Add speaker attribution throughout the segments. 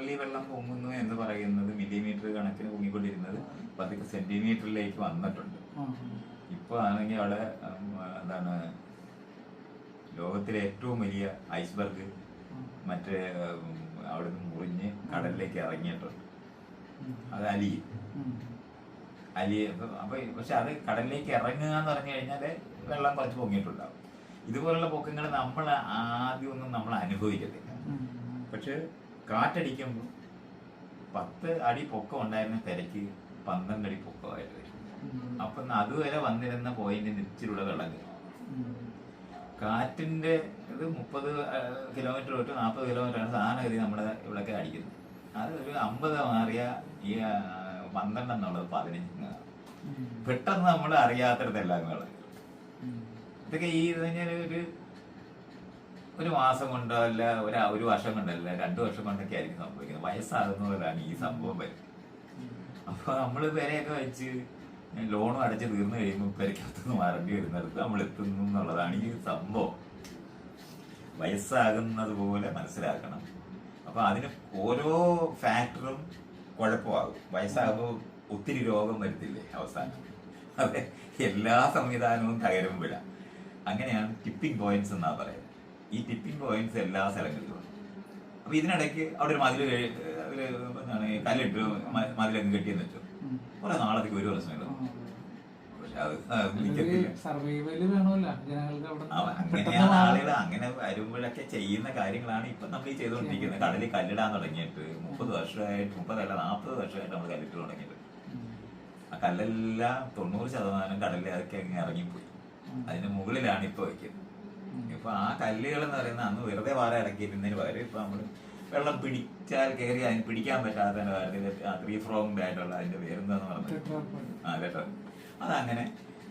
Speaker 1: പള്ളി വെള്ളം പൊങ്ങുന്നു എന്ന് പറയുന്നത് മില്ലിമീറ്റർ കണക്കിന് പൊങ്ങിക്കൊണ്ടിരുന്നത് പതുക്കെ സെന്റിമീറ്ററിലേക്ക് വന്നിട്ടുണ്ട്. ഇപ്പൊ ആണെങ്കിൽ അവിടെ എന്താണ് ലോകത്തിലെ ഏറ്റവും വലിയ ഐസ്ബർഗ് മറ്റേ അവിടെ നിന്ന് മുറിഞ്ഞ് കടലിലേക്ക് ഇറങ്ങിയിട്ടുണ്ട്. അത് അലി. അലി അപ്പൊ- പക്ഷെ അത് കടലിലേക്ക് ഇറങ്ങുക എന്ന് പറഞ്ഞു കഴിഞ്ഞാൽ വെള്ളം കുറച്ച് പൊങ്ങിയിട്ടുണ്ടാവും. ഇതുപോലുള്ള പൊക്കങ്ങൾ നമ്മൾ ആദ്യമൊന്നും നമ്മൾ അനുഭവിക്കത്തില്ല പക്ഷെ കാറ്റടിക്കുമ്പോൾ പത്ത് അടി പൊക്കം ഉണ്ടായിരുന്ന തിരക്ക് പന്ത്രണ്ട് അടി പൊക്കമായിട്ട് വരും അപ്പൊ അതുവരെ വന്നിരുന്ന പോയിന്റ് ഇച്ചിരൂടെ വെള്ളം കയറും. കാറ്റിന്റെ ഇത് മുപ്പത് കിലോമീറ്റർ തൊട്ട് നാൽപ്പത് കിലോമീറ്റർ ആണ് സാധാരണഗതി നമ്മുടെ ഇവിടെയൊക്കെ അടിക്കുന്നത്. അത് ഒരു അമ്പത് മാറിയ ഈ പന്ത്രണ്ട് എന്നുള്ളത് പതിനഞ്ച് പെട്ടെന്ന് നമ്മൾ അറിയാത്തടത്തെല്ലാം ഇതൊക്കെ ഈ ഒരു ഒരു മാസം കൊണ്ടോ അല്ല ഒരു ഒരു വർഷം കൊണ്ടല്ല രണ്ടു വർഷം കൊണ്ടൊക്കെ ആയിരിക്കും സംഭവിക്കുന്നത്. വയസ്സാകുന്നവരാണ് ഈ സംഭവം വരുന്നത് അപ്പൊ നമ്മൾ പേരെയൊക്കെ വെച്ച് ലോണും അടച്ച് തീർന്നു കഴിയുമ്പോൾ പെരക്കകത്തുനിന്ന് മാറേണ്ടി വരുന്നിടത്ത് നമ്മൾ എത്തുന്നു എന്നുള്ളതാണ് ഈ സംഭവം. വയസ്സാകുന്നത് പോലെ മനസ്സിലാക്കണം. അപ്പൊ അതിന് ഓരോ ഫാക്ടറും കുഴപ്പമാകും. വയസ്സാകുമ്പോൾ ഒത്തിരി രോഗം വരുത്തില്ലേ അവസാനം. അതെ എല്ലാ സംവിധാനവും തകരുമ്പോഴാണ് അങ്ങനെയാണ് ടിപ്പിംഗ് പോയിന്റ്സ് എന്നാ പറയുന്നത്. ഈ ടിപ്പിംഗ് പോയിന്റ്സ് എല്ലാ സ്ഥലങ്ങളിലും അപ്പൊ ഇതിനിടയ്ക്ക് അവിടെ ഒരു മതിൽ എന്താണ് കല്ലിട്ട് മതിലൊക്കെ കെട്ടിയെന്ന് വെച്ചു. കുറെ നാളത്തേക്ക് ഒരു പ്രശ്നമില്ല അങ്ങനെയാണ് ആളുകൾ അങ്ങനെ വരുമ്പോഴൊക്കെ ചെയ്യുന്ന കാര്യങ്ങളാണ് ഇപ്പൊ നമ്മൾ ഈ ചെയ്തുകൊണ്ടിരിക്കുന്നത്. കടലിൽ കല്ലിടാൻ തുടങ്ങിയിട്ട് മുപ്പത് വർഷമായിട്ട് മുപ്പതല്ല നാൽപ്പത് വർഷമായിട്ട് നമ്മൾ കല്ലിട്ട് തുടങ്ങിയിട്ട്. ആ കല്ലെല്ലാം തൊണ്ണൂറ് ശതമാനം കടലിലൊക്കെ അങ്ങ് ഇറങ്ങിപ്പോയി. അതിന് മുകളിലാണ് ഇപ്പൊ വെക്കുന്നത് ഇപ്പൊ ആ കല്ലുകൾ എന്ന് പറയുന്നത് അന്ന് വെറുതെ വാര ഇറക്കിയിരുന്നതിന് പകരം ഇപ്പൊ നമ്മൾ വെള്ളം പിടിച്ചാൽ കയറി അതിന് പിടിക്കാൻ പറ്റാത്തതിന്റെ കാര്യത്തിൽ ത്രീ ഫ്രോങ്ഡ് ആയിട്ടുള്ള അതിന്റെ പേരെന്താന്ന് പറഞ്ഞത്? ആ കേട്ടോ അതങ്ങനെ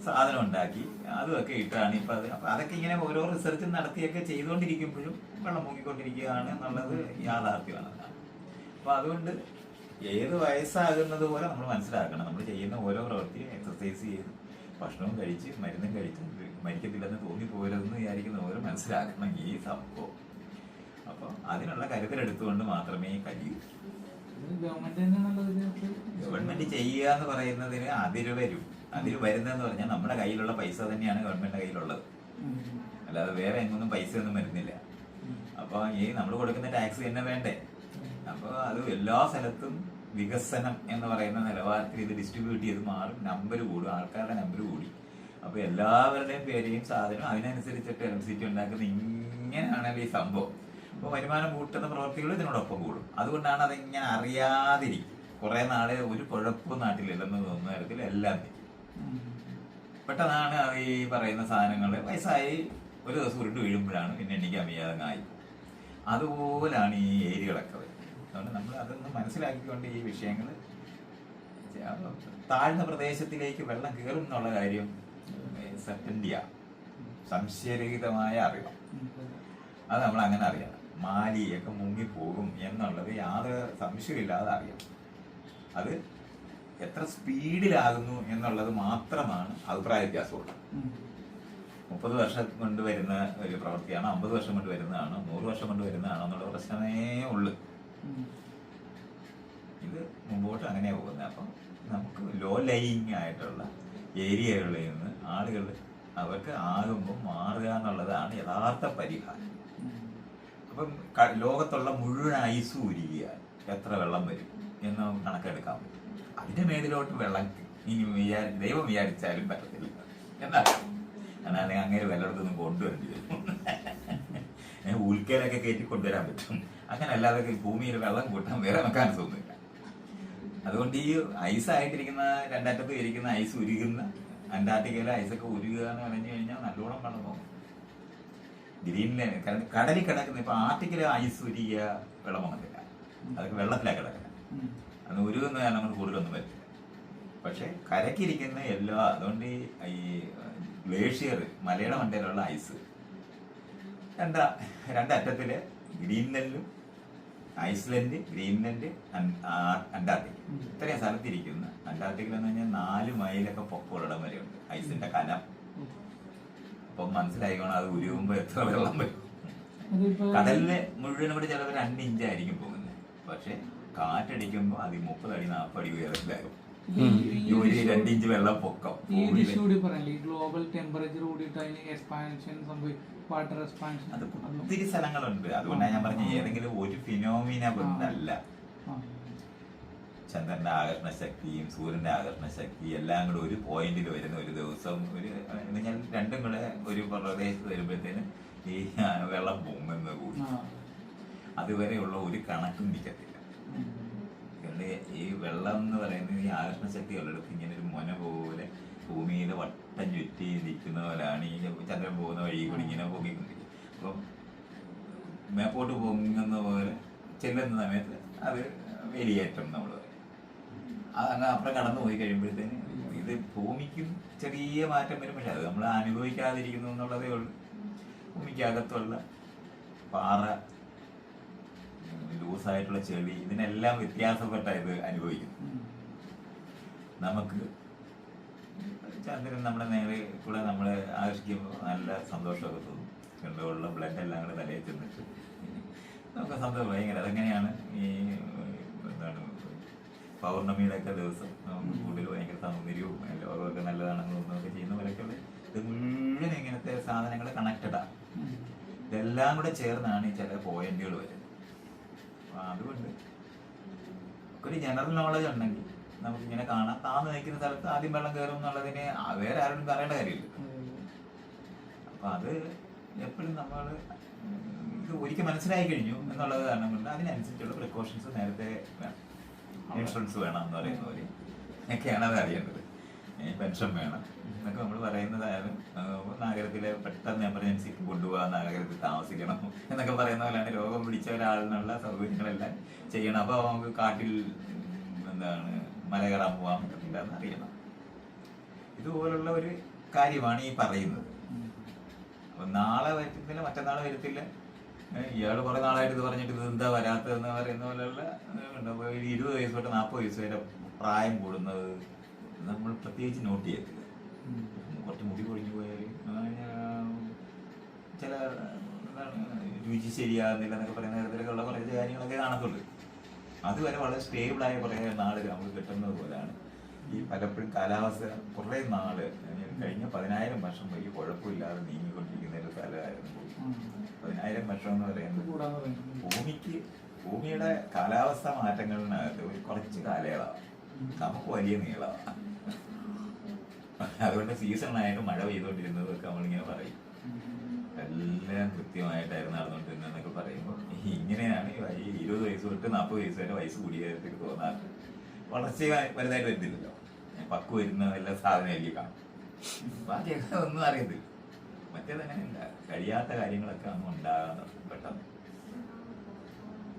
Speaker 1: സാധനം ഉണ്ടാക്കി. അതുമൊക്കെ ഇട്ടാണ് ഇപ്പൊ അത്. അപ്പൊ അതൊക്കെ ഇങ്ങനെ ഓരോ റിസർച്ച് നടത്തിയൊക്കെ ചെയ്തുകൊണ്ടിരിക്കുമ്പോഴും വെള്ളം പൊങ്ങിക്കൊണ്ടിരിക്കുകയാണ് എന്നുള്ളത് യാഥാർത്ഥ്യമാണ്. അപ്പൊ അതുകൊണ്ട് ഏത് വയസ്സാകുന്നത് പോലെ നമ്മൾ മനസ്സിലാക്കണം. നമ്മൾ ചെയ്യുന്ന ഓരോ പ്രവൃത്തിയും എക്സസൈസ് ചെയ്ത് ഭക്ഷണവും കഴിച്ച് മരുന്നും കഴിച്ച് മരിക്കത്തില്ലെന്ന് തോന്നിപ്പോരുതെന്ന് വിചാരിക്കുന്ന ഓരോ മനസ്സിലാക്കണം ഈ സംഭവം. അപ്പൊ അതിനുള്ള കരുതലെടുത്തുകൊണ്ട് മാത്രമേ കഴിയൂ
Speaker 2: ഗവൺമെന്റ്
Speaker 1: ചെയ്യുക എന്ന് പറയുന്നതിന് അതിര് വരും. അതിര് വരുന്നതെന്ന് പറഞ്ഞാൽ നമ്മുടെ കയ്യിലുള്ള പൈസ തന്നെയാണ് ഗവൺമെന്റിന്റെ കയ്യിലുള്ളത്. അല്ലാതെ വേറെ എങ്ങൊന്നും പൈസ ഒന്നും വരുന്നില്ല. അപ്പൊ ഈ നമ്മൾ കൊടുക്കുന്ന ടാക്സ് തന്നെ വേണ്ടേ? അപ്പൊ അത് എല്ലാ സ്ഥലത്തും വികസനം എന്ന് പറയുന്ന നിലവാരത്തിൽ ഇത് ഡിസ്ട്രിബ്യൂട്ട് ചെയ്ത് മാറും. നമ്പർ കൂടും. ആൾക്കാരുടെ നമ്പർ കൂടി. അപ്പൊ എല്ലാവരുടെയും പേരെയും സാധനം അതിനനുസരിച്ചിട്ട് എം സി ടി ഉണ്ടാക്കുന്ന ഇങ്ങനെയാണല്ലോ ഈ സംഭവം. അപ്പൊ വരുമാനം കൂട്ടുന്ന പ്രവർത്തികൾ ഇതിനോടൊപ്പം കൂടും. അതുകൊണ്ടാണ് അതിങ്ങനെ അറിയാതിരിക്കും കുറെ നാളെ ഒരു കുഴപ്പവും നാട്ടിലില്ലെന്ന് തോന്നുന്ന തരത്തിൽ എല്ലാം. പെട്ടെന്നാണ് ഈ പറയുന്ന സാധനങ്ങൾ വയസ്സായി ഒരു ദിവസം ഉരുണ്ട് വീഴുമ്പോഴാണ് പിന്നെ എനിക്ക് അമിയാതങ്ങായി അതുപോലാണ് ഈ ഏരിയകളൊക്കെ വരുന്നത്. അതുകൊണ്ട് നമ്മൾ അതൊന്ന് മനസ്സിലാക്കിക്കൊണ്ട് ഈ വിഷയങ്ങൾ താഴ്ന്ന പ്രദേശത്തിലേക്ക് വെള്ളം കയറും എന്നുള്ള കാര്യം സെറ്റൻഡിയ സംശയരഹിതമായ
Speaker 2: അറിവ്.
Speaker 1: അത് നമ്മൾ അങ്ങനെ അറിയണം. മാലിയൊക്കെ മുങ്ങിപ്പോകും എന്നുള്ളത് യാതൊരു സംശയമില്ലാതെ അറിയാം അത് എത്ര സ്പീഡിലാകുന്നു എന്നുള്ളത് മാത്രമാണ് അഭിപ്രായ വ്യത്യാസമുള്ളത്. മുപ്പത് വർഷം കൊണ്ട് വരുന്ന ഒരു പ്രവൃത്തിയാണ് അമ്പത് വർഷം കൊണ്ട് വരുന്നതാണ് നൂറ് വർഷം കൊണ്ട് വരുന്നതാണോ എന്നുള്ള പ്രശ്നമേ ഉള്ളു. ഇത് മുമ്പോട്ട് അങ്ങനെ പോകുന്നത്. അപ്പം നമുക്ക് ലോ ലൈയിങ് ആയിട്ടുള്ള ഏരിയകളിൽ നിന്ന് ആളുകൾ അവർക്ക് ആകുമ്പോൾ മാറുക എന്നുള്ളതാണ് യഥാർത്ഥ പരിഹാരം. അപ്പം ലോകത്തുള്ള മുഴുവൻ ഐസ് ഉരുകിയാൽ എത്ര വെള്ളം വരും എന്ന് നമുക്ക് കണക്കെടുക്കാൻ പറ്റും. അതിന്റെ മേലിലോട്ട് വെള്ളം ഇനി വിചാരി ദൈവം വിചാരിച്ചാലും പറ്റത്തില്ല. എന്നാ എന്നാൽ അങ്ങനെ വല്ലയിടത്തൊന്നും കൊണ്ടുവരേണ്ടി വരും. ഉൽക്കയിലൊക്കെ കയറ്റി കൊണ്ടുവരാൻ പറ്റും. അങ്ങനെ അല്ലാതെ ഭൂമിയിൽ വെള്ളം കൂട്ടാൻ വേറെ മെക്കാനിസം ഒന്നുമില്ല അതുകൊണ്ട് ഈ ഐസ് ആയിട്ടിരിക്കുന്ന രണ്ടറ്റത്ത് ഇരിക്കുന്ന ഐസ് ഉരുകുന്ന അന്റാർട്ടിക്കയിലെ ഐസൊക്കെ ഉരുകുക എന്ന് പറഞ്ഞു കഴിഞ്ഞാൽ നല്ലോണം വെള്ളം പോകും. ഗ്രീനിലെ കടലിൽ കിടക്കുന്ന ഇപ്പൊ ആർട്ടിക്കൽ ഐസ് ഉരുകിയ വെള്ളം വന്നില്ല അതൊക്കെ വെള്ളത്തിലാണ് കിടക്കുന്നത്
Speaker 2: അത്
Speaker 1: അന്ന് ഉരുകുന്ന കാരണം കൂടുതലൊന്നും പറ്റില്ല പക്ഷെ കരക്കിരിക്കുന്ന എല്ലാ അതുകൊണ്ട് ഈ ഗ്ലേഷ്യർ മലയുടെ മണ്ടയിലുള്ള ഐസ്. രണ്ടാ രണ്ടറ്റത്തിൽ ഗ്രീൻലൻഡും ഐസ്ലൻഡ് ഗ്രീൻലൻഡ് അന്റാർട്ടിക്. അന്റാർട്ടിക്ക ഇത്രയും സ്ഥലത്തിരിക്കുന്ന അന്റാർട്ടിക്കൽ എന്ന് പറഞ്ഞാൽ നാല് മൈലൊക്കെ പൊക്കമുള്ളിടം മലയുണ്ട് ഐസിന്റെ കനം. അപ്പൊ മനസ്സിലായിക്കോണം അത് ഉരുകുമ്പോ എത്ര വെള്ളം വരും. കടലിന് മുഴുവനും കൂടി ചിലപ്പോൾ രണ്ട് ഇഞ്ചായിരിക്കും പോകുന്നത്. പക്ഷെ കാറ്റടിക്കുമ്പോൾ അത് മുപ്പത് അടി നാൽപ്പത് അടി ഉയരത്തിലാകും. രണ്ടിഞ്ച് വെള്ളപ്പൊക്കം
Speaker 2: ഈ
Speaker 1: ഭൂമിയിലെ-
Speaker 2: ഡിഷ് കൂടി പറയല്ലേ ഈ ഗ്ലോബൽ ടെമ്പറേച്ചർ കൂടിയിട്ട് അതിന് എക്സ്പാൻഷൻ സംഭവിക്കും വാട്ടർ എക്സ്പാൻഷൻ
Speaker 1: അത് ഒത്തിരി സ്ഥലങ്ങളുണ്ട്. അതുകൊണ്ടാണ് ഞാൻ പറഞ്ഞ ഏതെങ്കിലും ഒരു ഫിനോമിന അല്ല ചന്ദ്രന്റെ ആകർഷണ ശക്തിയും സൂര്യന്റെ ആകർഷണ ശക്തി എല്ലാം കൂടെ ഒരു പോയിന്റിൽ വരുന്ന ഒരു ദിവസം ഒരു ഞാൻ രണ്ടും കൂടെ ഒരു പ്രദേശത്ത് വരുമ്പോഴത്തേനും ഈ വെള്ളം പോകുമെന്ന് കൂടി. അതുവരെയുള്ള ഒരു കണക്കും നിൽക്കത്തില്ല അതുകൊണ്ട് ഈ വെള്ളം എന്ന് പറയുന്നത് ഈ ആകർഷണ ശക്തി ഉള്ളിടത്ത് ഇങ്ങനെ ഒരു മൊന പോലെ ഭൂമിയിൽ വട്ടം ചുറ്റി നിൽക്കുന്ന പോലെയാണ് ഈ ചന്ദ്രൻ പോകുന്ന വഴി കൂടി ഇങ്ങനെ പൊങ്ങിക്കൊണ്ടിരിക്കും. അപ്പം മേപ്പോട്ട് പൊങ്ങുന്ന പോലെ ചെല്ലുന്ന സമയത്ത് അത് വേലിയേറ്റം നമ്മൾ പറയും. അത് അങ്ങ് അപ്പുറം കടന്നു പോയി കഴിയുമ്പോഴത്തേന് ഇത് ഭൂമിക്കും ചെറിയ മാറ്റം വരും. പക്ഷെ അത് നമ്മൾ അനുഭവിക്കാതിരിക്കുന്നു എന്നുള്ളതേ ഉള്ളൂ. ഭൂമിക്കകത്തുള്ള പാറ ലൂസായിട്ടുള്ള ചെളി ഇതിനെല്ലാം വ്യത്യാസപ്പെട്ട ഇത് അനുഭവിക്കും നമുക്ക് ചന്ദ്രൻ നമ്മുടെ നേരെ കൂടെ നമ്മളെ ആകർഷിക്കുമ്പോൾ നല്ല സന്തോഷമൊക്കെ തോന്നും. കണ്ടുള്ള ബ്ലഡ് എല്ലാം കൂടെ തലയിൽ ചെന്നിട്ട്. നമുക്ക് സന്തോഷം ഭയങ്കര. അതെങ്ങനെയാണ് ഈ എന്താണ് പൗർണമിയുടെ ഒക്കെ ദിവസം കൂടുതൽ ഭയങ്കര സൗന്ദര്യവും ലോകമൊക്കെ നല്ലതാണെന്ന് തോന്നുന്നൊക്കെ ചെയ്യുന്ന പോലെയൊക്കെയുള്ള ഇത് മുഴുവൻ ഇങ്ങനത്തെ സാധനങ്ങൾ കണക്റ്റഡാണ് ഇതെല്ലാം കൂടെ ചേർന്നാണ് ഈ ചില പോയിന്റുകൾ വരുന്നത്. അതുകൊണ്ട് ഒരു ജനറൽ നോളജ് ഉണ്ടെങ്കിൽ നമുക്ക് ഇങ്ങനെ കാണാം. താന്ന് നിൽക്കുന്ന സ്ഥലത്ത് ആദ്യം വെള്ളം കയറും എന്നുള്ളതിന് വേറെ ആരും പറയേണ്ട കാര്യമില്ല. അപ്പൊ അത് എപ്പോഴും നമ്മൾ ഇത് ഒരിക്കൽ മനസ്സിലായി കഴിഞ്ഞു എന്നുള്ളത് കാരണം കൊണ്ട് അതിനനുസരിച്ചുള്ള പ്രിക്കോഷൻസ് നേരത്തെ വേണം. ഇൻഷുറൻസ് വേണം എന്ന് പറയുന്ന പോലെ ഒക്കെയാണ് അത് അറിയേണ്ടത്. പെൻഷൻ വേണം. എന്നൊക്കെ നമ്മൾ പറയുന്നതായാലും നഗരത്തിലെ പെട്ടെന്ന് എമർജൻസിക്ക് കൊണ്ടുപോകാൻ നഗരത്തിൽ താമസിക്കണം എന്നൊക്കെ പറയുന്ന പോലെയാണ് രോഗം പിടിച്ച ഒരാളിനുള്ള സൗകര്യങ്ങളെല്ലാം ചെയ്യണം. അപ്പോൾ നമുക്ക് കാട്ടിൽ എന്താണ് മല കയറാൻ പോകാൻ പറ്റത്തില്ല എന്ന് അറിയണം ഇതുപോലുള്ള ഒരു കാര്യമാണ് ഈ പറയുന്നത്. അപ്പൊ നാളെ വരത്തില്ല മറ്റന്നാൾ വരത്തില്ല. ഇയാൾ കുറെ നാളായിട്ട് ഇത് പറഞ്ഞിട്ട് ഇത് എന്താ വരാത്തതെന്ന് പറയുന്ന പോലെയുള്ള ഇരുപത് വയസ്സ് തൊട്ട് നാൽപ്പത് വയസ്സ് വരെ പ്രായം കൂടുന്നത് നമ്മൾ പ്രത്യേകിച്ച് നോട്ട് ചെയ്യത്തില്ല. കുറച്ച് മുടി പൊഴിഞ്ഞു അങ്ങനെ ചില രുചി ശരിയാകുന്നില്ല എന്നൊക്കെ പറയുന്ന തരത്തിലൊക്കെയുള്ള കുറേ കാര്യങ്ങളൊക്കെ കാണത്തുള്ളൂ അതുവരെ വളരെ സ്റ്റേബിളായ കുറേ നാട് നമുക്ക് കിട്ടുന്നത് പോലെയാണ് ഈ പലപ്പോഴും കാലാവസ്ഥ കുറേ നാൾ കഴിഞ്ഞ പതിനായിരം വർഷം വലിയ കുഴപ്പമില്ലാതെ നീങ്ങിക്കൊണ്ടിരിക്കുന്ന ഒരു സ്ഥലമായിരുന്നു. പതിനായിരം വർഷം എന്ന് പറയുന്നത് ഭൂമിക്ക് ഭൂമിയുടെ കാലാവസ്ഥ മാറ്റങ്ങളിനകത്ത് ഒരു കുറച്ച് കാലയളവാണ് നമുക്ക് വലിയ നീളമാണ് അതുകൊണ്ട് സീസണായിട്ട് മഴ പെയ്തുകൊണ്ടിരുന്നതൊക്കെ നമ്മളിങ്ങനെ പറയും. എല്ലാം കൃത്യമായിട്ടായിരുന്നു നടന്നുകൊണ്ടിരുന്നതെന്നൊക്കെ പറയുമ്പോൾ ഇങ്ങനെയാണ് ഈ ഇരുപത് വയസ്സ് തൊട്ട് നാൽപ്പത് വയസ്സ് വരെ വയസ്സ് കൂടിയതൊക്കെ തോന്നാറ് വളർച്ച വലുതായിട്ട് വരുന്നില്ലല്ലോ. പക്ക് വരുന്ന എല്ലാ സാധനമായിരിക്കും കാണും. ബാക്കിയൊക്കെ ഒന്നും അറിയത്തില്ല. മറ്റേത് അങ്ങനെയല്ല. കഴിയാത്ത കാര്യങ്ങളൊക്കെ അന്ന് ഉണ്ടാകാതെ പെട്ടെന്ന്.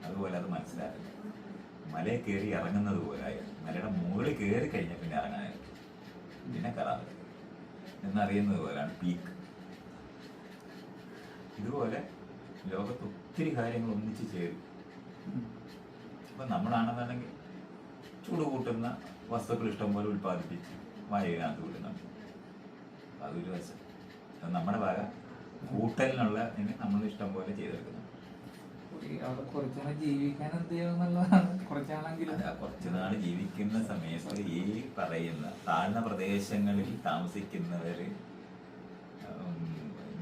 Speaker 1: അതുപോലെ അത് മനസ്സിലാക്കുക മലയെ കയറി ഇറങ്ങുന്നത് പോലെ മലയുടെ മുകളിൽ കയറി കഴിഞ്ഞ പിന്നെ ഇറങ്ങാനായി കറാറ് എന്നറിയുന്നത് പോലെയാണ് പീക്ക് ഇതുപോലെ ലോകത്ത് ഒത്തിരി കാര്യങ്ങൾ ഒന്നിച്ച് ചേരും. അപ്പൊ നമ്മളാണെന്നുണ്ടെങ്കിൽ ചൂട് കൂട്ടുന്ന വസ്തുക്കൾ ഇഷ്ടം പോലെ ഉൽപ്പാദിപ്പിച്ച് വായുവിനകത്ത് അപ്പൊ അതൊരു വശം നമ്മുടെ ഭാഗം കൂട്ടലിനുള്ള നമ്മൾ ഇഷ്ടം പോലെ ചെയ്തെടുക്കുന്നുണ്ട്.
Speaker 2: ഈ അവിടെ കുറച്ചുനാൾ ജീവിക്കാൻ എന്ത് ചെയ്യുമെന്നുള്ളതാണ് കുറച്ചാണെങ്കിലും
Speaker 1: കുറച്ചുനാൾ നാൾ ജീവിക്കുന്ന സമയത്ത് ഈ പറയുന്ന താഴ്ന്ന പ്രദേശങ്ങളിൽ താമസിക്കുന്നവര്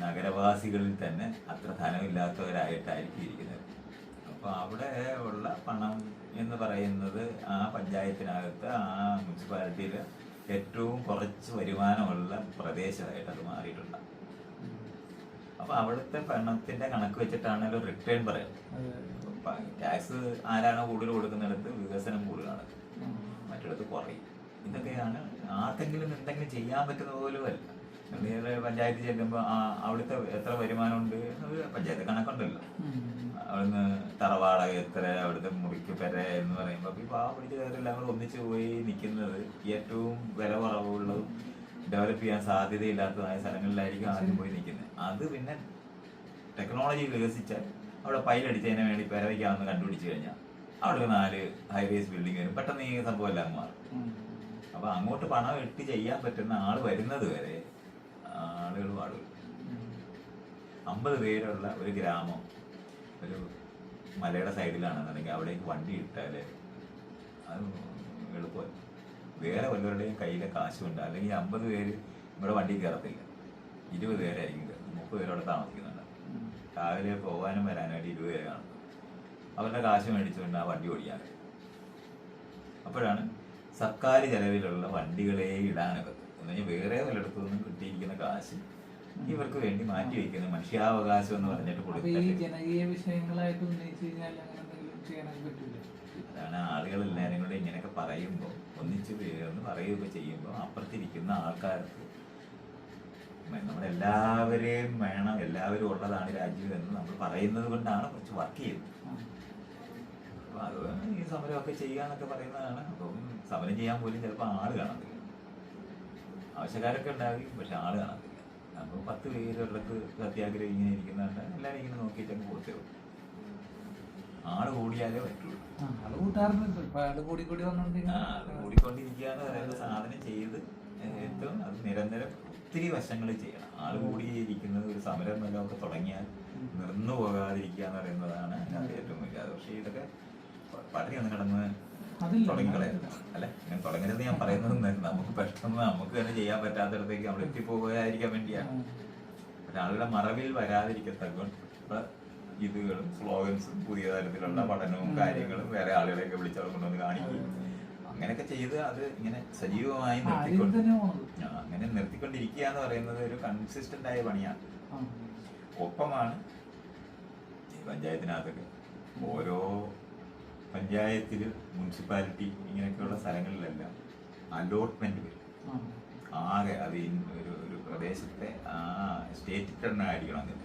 Speaker 1: നഗരവാസികളിൽ തന്നെ അത്ര ധനമില്ലാത്തവരായിട്ടായിരിക്കും ഇരിക്കുന്നത്. അപ്പൊ അവിടെ ഉള്ള പണം എന്ന് പറയുന്നത് ആ പഞ്ചായത്തിനകത്ത് ആ മുനിസിപ്പാലിറ്റിയിൽ ഏറ്റവും കുറച്ച് വരുമാനമുള്ള പ്രദേശമായിട്ട് അത് മാറിയിട്ടുണ്ട്. അപ്പൊ അവിടുത്തെ പണത്തിന്റെ കണക്ക് വെച്ചിട്ടാണല്ലോ റിട്ടേൺ പറയുന്നത്. ടാക്സ് ആരാണോ കൂടുതൽ കൊടുക്കുന്നിടത്ത് വികസനം കൂടുതലാണ് മറ്റിടത്ത് കുറയും. ഇതൊക്കെയാണ് ആർക്കെങ്കിലും എന്തെങ്കിലും ചെയ്യാൻ പറ്റുന്ന പോലും അല്ല. പഞ്ചായത്ത് ചെല്ലുമ്പോൾ ആ അവിടുത്തെ എത്ര വരുമാനമുണ്ട്? പഞ്ചായത്ത് കണക്കുണ്ടല്ലോ. അവിടുന്ന് തറവാടക എത്ര അവിടുത്തെ മുറിക്ക് പെര എന്ന് പറയുമ്പോൾ ഈ പാവ പിടിച്ചവരെല്ലാം കൂടെ ഒന്നിച്ചു പോയി നിൽക്കുന്നത് ഏറ്റവും വില കുറവുള്ളതും ഡെവലപ്പ് ചെയ്യാൻ സാധ്യതയില്ലാത്തതായ സ്ഥലങ്ങളിലായിരിക്കും ആദ്യം പോയി നിൽക്കുന്നത് അത് പിന്നെ ടെക്നോളജി വികസിച്ചാൽ അവിടെ പൈലടിച്ചതിനെ വേണ്ടി പെര വയ്ക്കാമെന്ന് കണ്ടുപിടിച്ച് കഴിഞ്ഞാൽ അവിടെ ഒരു നാല് ഹൈവേസ് ബിൽഡിംഗ് വരും. പെട്ടെന്ന് ഈ സംഭവം എല്ലാം മാറും. അപ്പൊ അങ്ങോട്ട് പണം ഇട്ട് ചെയ്യാൻ പറ്റുന്ന ആൾ വരുന്നത് വരെ ആളുകൾ പാടും. അമ്പത് പേരുള്ള ഒരു ഗ്രാമം ഒരു മലയുടെ സൈഡിലാണെന്നുണ്ടെങ്കിൽ അവിടേക്ക് വണ്ടി ഇട്ടാൽ അത് എളുപ്പമല്ല. വേറെ വല്ലവരുടെയും കയ്യിലെ കാശുണ്ട് അല്ലെങ്കിൽ അമ്പത് പേര് ഇവിടെ വണ്ടി കയറത്തില്ല. ഇരുപത് പേരായിരിക്കും കയറുന്നത്. മുപ്പത് പേരവിടെ താമസിക്കുന്നുണ്ട്. രാവിലെ പോകാനും വരാനായിട്ട് ഇരുപത് പേര് കാണും. അവരുടെ കാശ് മേടിച്ചുകൊണ്ട് ആ വണ്ടി ഓടിക്കാൻ അപ്പോഴാണ് സർക്കാർ ചെലവിലുള്ള വണ്ടികളെ ഇടാനൊക്കെ എന്ന് വേറെ വല്ലയിടത്തു നിന്നും കിട്ടിയിരിക്കുന്ന കാശ് ഇവർക്ക് വേണ്ടി മാറ്റി വയ്ക്കുന്ന മനുഷ്യാവകാശം എന്ന് പറഞ്ഞിട്ട് കൊടുക്കും
Speaker 2: ജനകീയ വിഷയങ്ങളായിട്ട് ഉന്നയിച്ചു കഴിഞ്ഞാൽ അങ്ങനെ എന്തെങ്കിലും ചെയ്യാനൊക്കെ പറ്റൂല
Speaker 1: ആളുകൾ എല്ലാവരും കൂടെ ഇങ്ങനെയൊക്കെ പറയുമ്പോൾ ഒന്നിച്ച് എന്ന് പറയുകയൊക്കെ ചെയ്യുമ്പോൾ അപ്പുറത്തിരിക്കുന്ന ആൾക്കാർക്ക് നമ്മളെല്ലാവരെയും വേണം എല്ലാവരും ഉള്ളതാണ് രാജ്യം എന്ന് നമ്മൾ പറയുന്നത് കൊണ്ടാണ് കുറച്ച് വർക്ക് ചെയ്യുന്നത്. അപ്പൊ അത് ഈ സമരമൊക്കെ ചെയ്യാന്നൊക്കെ പറയുന്നതാണ്. അപ്പം സമരം ചെയ്യാൻ പോലും ചിലപ്പോൾ ആൾ കാണത്തില്ല. ആവശ്യക്കാരൊക്കെ ഉണ്ടാകും പക്ഷെ ആൾ കാണത്തില്ല. അപ്പോൾ പത്ത് പേരുള്ളക്ക് സത്യാഗ്രഹം ഇങ്ങനെ ഇരിക്കുന്നുണ്ട്. എല്ലാവരും ഇങ്ങനെ നോക്കിയിട്ടങ്ങ് പോകത്തേ ഉള്ളൂ. ആൾ കൂടിയാലേ പറ്റുള്ളൂ
Speaker 2: ആ, അത് കൂട്ടാറുണ്ട്. ഇപ്പൊ ആൾ കൂടി കൂടി വന്നോണ്ടിരിക്കുന്ന.
Speaker 1: അത് കൂടിക്കൊണ്ടിരിക്കുക എന്ന് പറയുന്ന സാധനം ചെയ്ത് ഏറ്റവും അത് നിരന്തരം ഒത്തിരി വശങ്ങൾ ചെയ്യണം. ആൾ കൂടിയിരിക്കുന്നത് ഒരു സമരം എല്ലാം ഒക്കെ തുടങ്ങിയാൽ നിർന്നു പോകാതിരിക്കുക എന്ന് പറയുന്നതാണ് അതിനകത്ത് ഏറ്റവും വലിയ അത്. പക്ഷേ ഇതൊക്കെ പട്ടിണി ഒന്ന് കിടന്ന് തുടങ്ങിക്കളയരുത് അല്ല? ഇങ്ങനെ തുടങ്ങരുത് ഞാൻ പറയുന്നത് നമുക്ക് പെട്ടെന്ന് നമുക്ക് തന്നെ ചെയ്യാൻ പറ്റാത്തടത്തേക്ക് നമ്മൾ എത്തിപ്പോകാതിരിക്കാൻ വേണ്ടിയാണ്. പക്ഷെ ആളുടെ മറവിൽ വരാതിരിക്കത്തക്ക. ഇതുകളും സ്ലോഗൻസും പുതിയ തരത്തിലുള്ള പഠനവും കാര്യങ്ങളും വേറെ ആളുകളെയൊക്കെ വിളിച്ചവിടെ കൊണ്ടുവന്ന് കാണിക്കുകയും അങ്ങനെയൊക്കെ ചെയ്ത് അത് ഇങ്ങനെ സജീവമായി നിർത്തിക്കൊണ്ട് അങ്ങനെ നിർത്തിക്കൊണ്ടിരിക്കുക എന്ന് പറയുന്നത് ഒരു കൺസിസ്റ്റന്റ് ആയ പണിയാണ് ഒപ്പമാണ് ഈ പഞ്ചായത്തിനകത്തൊക്കെ. ഓരോ പഞ്ചായത്തിൽ മുനിസിപ്പാലിറ്റി ഇങ്ങനെയൊക്കെയുള്ള സ്ഥലങ്ങളിലെല്ലാം അലോട്ട്മെന്റ് വരും. ആകെ അത് ഒരു ഒരു പ്രദേശത്തെ ആ സ്റ്റേറ്റിൽ തന്നെ ആയിരിക്കണം എന്നില്ല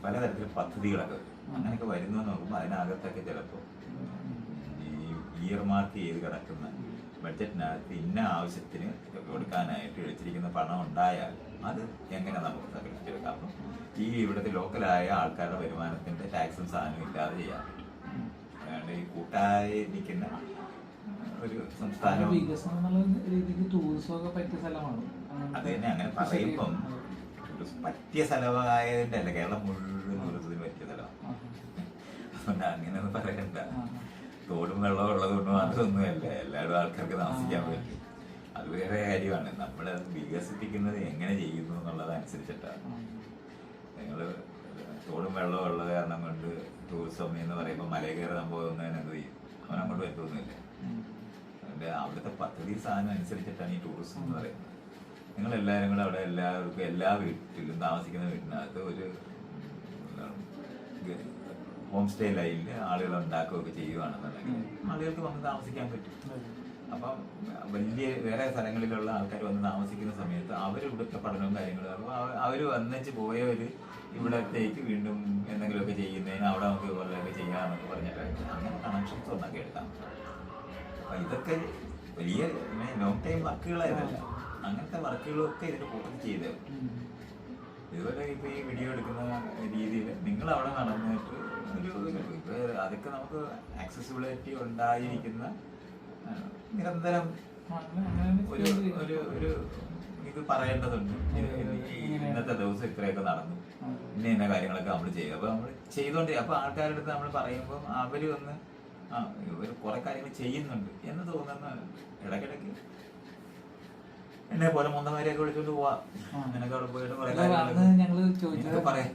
Speaker 2: ആ.
Speaker 1: പലതരത്തിലുള്ള പദ്ധതികളൊക്കെ വരും അങ്ങനെയൊക്കെ വരുന്നു നോക്കുമ്പോൾ അതിനകത്തൊക്കെ ചിലപ്പോൾ ഈ ഇയർ മാർക്ക് ചെയ്ത് കിടക്കുന്ന ബഡ്ജറ്റിനകത്ത് ഇന്ന ആവശ്യത്തിന് കൊടുക്കാനായിട്ട് വെച്ചിരിക്കുന്ന പണം ഉണ്ടായാൽ അത് എങ്ങനെ നമുക്ക് സംഘടിപ്പിച്ചെടുക്കാം അപ്പം ഈ ഇവിടുത്തെ ലോക്കലായ ആൾക്കാരുടെ വരുമാനത്തിന്റെ ടാക്സും സാധനവും ഇല്ലാതെ ചെയ്യാൻ അതുകൊണ്ട് ഈ കൂട്ടായി നിൽക്കുന്ന ഒരു സംസ്ഥാനം
Speaker 2: വികസനം എന്നുള്ള രീതിക്ക് ടൂറിസം ഒക്കെ പറ്റിയ സ്ഥലമാണ്.
Speaker 1: അത് തന്നെ. അങ്ങനെ പറയുമ്പം പറ്റിയ സ്ഥലമായതിന്റെ അല്ല കേരളം മുഴുവൻ ടൂറിസത്തിന് പറ്റിയ സ്ഥലമാണ്. അതുകൊണ്ട് അങ്ങനെ ഒന്നും പറയണ്ട. തോടും വെള്ളവും ഉള്ളത് കൊണ്ട് മാത്രമൊന്നുമല്ല എല്ലാവരും ആൾക്കാർക്ക് താമസിക്കാൻ പറ്റും. അത് വേറെ കാര്യമാണ്. നമ്മൾ വികസിപ്പിക്കുന്നത് എങ്ങനെ ചെയ്യുന്നു എന്നുള്ളത് അനുസരിച്ചിട്ടാണ്. നിങ്ങൾ തോടും വെള്ളവും ഉള്ള കാരണം കൊണ്ട് ടൂറിസം എന്ന് പറയുമ്പോൾ മലയിൽ കയറാൻ പോകുന്നതിന് എന്ത് ചെയ്യും? അവൻ അങ്ങോട്ട് പറ്റുമൊന്നുമില്ല അവിടുത്തെ പദ്ധതി സാധനം അനുസരിച്ചിട്ടാണ് ഈ ടൂറിസം എന്ന് പറയുന്നത്. നിങ്ങൾ എല്ലാവരും കൂടെ അവിടെ എല്ലാവർക്കും എല്ലാ വീട്ടിലും താമസിക്കുന്ന വീട്ടിനകത്ത് ഒരു ഹോം സ്റ്റേ ലൈനിൽ ആളുകൾ ഉണ്ടാക്കുകയൊക്കെ ചെയ്യുകയാണെന്നുണ്ടെങ്കിൽ ആളുകൾക്ക് വന്ന് താമസിക്കാൻ പറ്റും. അപ്പം വലിയ വേറെ സ്ഥലങ്ങളിലുള്ള ആൾക്കാർ വന്ന് താമസിക്കുന്ന സമയത്ത് അവർ ഇവിടുത്തെ പഠനവും കാര്യങ്ങളും അപ്പോൾ അവർ വന്നിച്ച് പോയവർ ഇവിടത്തേക്ക് വീണ്ടും എന്തെങ്കിലുമൊക്കെ ചെയ്യുന്നതിന് അവിടെ നമുക്ക് ഇതുപോലെയൊക്കെ ചെയ്യാമെന്നൊക്കെ പറഞ്ഞിട്ട് അങ്ങനെ കണക്ഷൻസ് ഒന്നൊക്കെ എടുക്കാം അപ്പൊ ഇതൊക്കെ വലിയ ലോങ് ടൈം വർക്കുകളായതല്ല അങ്ങനത്തെ വർക്കുകളൊക്കെ ഇതിന്റെ കൂട്ടത്തിൽ
Speaker 2: ചെയ്ത്.
Speaker 1: ഇതുപോലെ ഇപ്പൊ ഈ വീഡിയോ എടുക്കുന്ന രീതിയിൽ നിങ്ങൾ അവിടെ നടന്നിട്ട് ഒരു ഇപ്പൊ അതൊക്കെ നമുക്ക് ആക്സസിബിലിറ്റി ഉണ്ടായിരിക്കുന്ന നിരന്തരം ഒരു ഒരു ഒരു ഇത് പറയേണ്ടതുണ്ട് ഇന്നത്തെ ദിവസം ഇത്രയൊക്കെ നടന്നു. ഇന്ന ഇന്ന കാര്യങ്ങളൊക്കെ നമ്മൾ ചെയ്യുക അപ്പൊ നമ്മൾ ചെയ്തോണ്ട് അപ്പൊ ആൾക്കാരുടെ അടുത്ത് നമ്മൾ പറയുമ്പോൾ അവർ വന്ന് ആ ഇവർ കുറെ കാര്യങ്ങൾ ചെയ്യുന്നുണ്ട് എന്ന് തോന്നുന്ന ഇടയ്ക്കിടയ്ക്ക് എന്നെ പോലെ മൂന്നമാരെയൊക്കെ വിളിച്ചോണ്ട് പോവാ. അങ്ങനെയൊക്കെ അവിടെ പോയിട്ട്
Speaker 2: ഞങ്ങൾ ചോദിച്ചത്.
Speaker 1: പറയാം.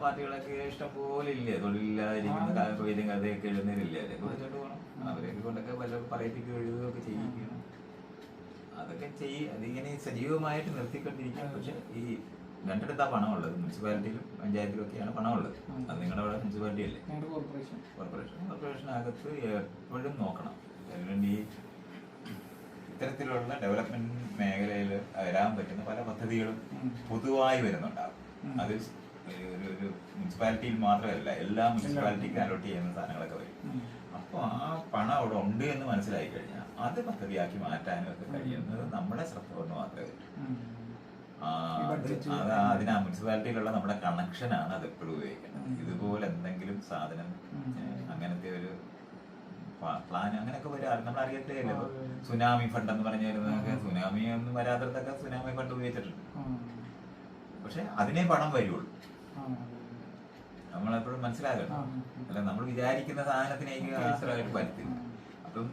Speaker 1: പാർട്ടികളൊക്കെ ഇഷ്ടം പോലെ ഇല്ലേ? തൊഴിലില്ലാതിരിക്കുന്ന കാ- കൊയ്തും കഥയൊക്കെ എഴുന്നേരില്ലേ അതൊക്കെ വിളിച്ചോണ്ട് പോകണം അവരെയൊക്കെ കൊണ്ടൊക്കെ വല്ലതും പറയിപ്പിക്കുകയോ എഴുതുകയൊക്കെ ചെയ്യിക്കണം അതൊക്കെ ചെയ്യ അതിങ്ങനെ സജീവമായിട്ട് നിർത്തിക്കൊണ്ടിരിക്കുക പക്ഷെ ഈ രണ്ടിടത്താ പണമുള്ളത്. മുനിസിപ്പാലിറ്റിയിലും പഞ്ചായത്തിലും ഒക്കെയാണ് പണമുള്ളത് അത് നിങ്ങളുടെ അവിടെ മുനിസിപ്പാലിറ്റി അല്ലേ?
Speaker 2: കോർപ്പറേഷൻ
Speaker 1: കോർപ്പറേഷൻ കോർപ്പറേഷനകത്ത് എപ്പോഴും നോക്കണം. അതുകൊണ്ട് ഈ ഇത്തരത്തിലുള്ള ഡെവലപ്മെന്റ് മേഖലയിൽ വരാൻ പറ്റുന്ന പല പദ്ധതികളും പൊതുവായി
Speaker 2: വരുന്നുണ്ടാകും.
Speaker 1: അത് ഒരു ഒരു മുനിസിപ്പാലിറ്റിയിൽ മാത്രമല്ല എല്ലാ മുനിസിപ്പാലിറ്റിക്കും അലോട്ട് ചെയ്യുന്ന സാധനങ്ങളൊക്കെ വരും.
Speaker 2: അപ്പൊ
Speaker 1: അപ്പോൾ ആ പണം അവിടെ ഉണ്ട് എന്ന് മനസ്സിലായി കഴിഞ്ഞാൽ അത് പദ്ധതിയാക്കി മാറ്റാനും ഒക്കെ കഴിയുന്നത് നമ്മുടെ ശ്രദ്ധ കൊണ്ട് മാത്രമേ അത് അതിന് ആ മുനിസിപ്പാലിറ്റിയിലുള്ള നമ്മുടെ കണക്ഷനാണ് അത് എപ്പോഴും ഉപയോഗിക്കുന്നത്. ഇതുപോലെ എന്തെങ്കിലും സാധനം. അങ്ങനത്തെ ഒരു പ്ലാൻ അങ്ങനെയൊക്കെ വരാറ്. നമ്മൾ അറിയത്തേ ഇപ്പൊ സുനാമി ഫണ്ട് എന്ന് പറഞ്ഞായിരുന്നു സുനാമി ഒന്നും വരാത്തടത്തൊക്കെ സുനാമി ഫണ്ട് ഉപയോഗിച്ചിട്ടുണ്ട്. പക്ഷെ അതിനെ പണം വരുള്ളൂ. നമ്മളെപ്പോഴും
Speaker 2: മനസ്സിലാകണം
Speaker 1: അല്ല നമ്മൾ വിചാരിക്കുന്ന സാധനത്തിനേക്ക് ആശ്രയമായിട്ട് പറ്റില്ല അപ്പം